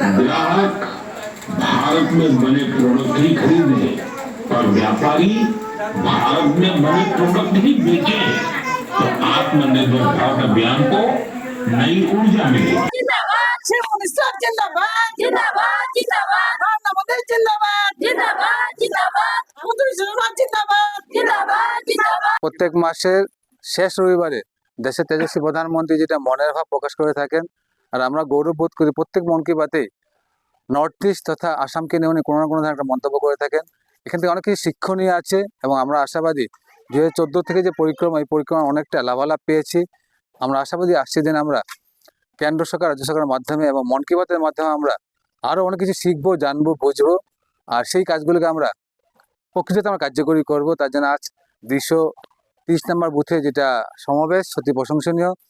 ग्राहक भारत में बने प्रोडक्ट ही खरीदे और व्यापारी भारत में बने प्रोडक्ट ही बेचे तो आत्मनिर्भर भारत अभियान को नई ऊर्जा मिलेगी জিন্দাবাদ শিবমিনিস্টার জিন্দাবাদ জিন্দাবাদ জিন্দাবাদ আমাদের জিন্দাবাদ জিন্দাবাদ জিন্দাবাদ আমাদের জিন্দাবাদ জিন্দাবাদ জিন্দাবাদ জিন্দাবাদ প্রত্যেক মাসের শেষ রবিবারে দেশের তেজস্বী প্রধানমন্ত্রী যেটা মনের ভাব প্রকাশ করে থাকেন আর আমরা গৌরব বোধ করি প্রত্যেক মন কি বাতে নর্থ ইস্ট তথা আসামকে নিয়ে উনি কোনো না কোনো একটা মন্তব্য করে থাকেন। এখান থেকে অনেক কিছু শিক্ষণীয় আছে এবং আমরা আশাবাদী দু হাজার চোদ্দ থেকে যে পরিক্রমা, এই পরিক্রমা অনেকটা লাভালাভ পেয়েছি। আমরা আশাবাদী আসছে দিন আমরা কেন্দ্র সরকার, রাজ্য সরকারের মাধ্যমে এবং মন কি বাতের মাধ্যমে আমরা আরও অনেক কিছু শিখব, জানব, বুঝব আর সেই কাজগুলোকে আমরা প্রকৃতিতে আমরা কার্যকরী করব। তার জন্য আজ দুইশো তিরিশ নম্বর বুথে যেটা সমাবেশ, সত্যি প্রশংসনীয়।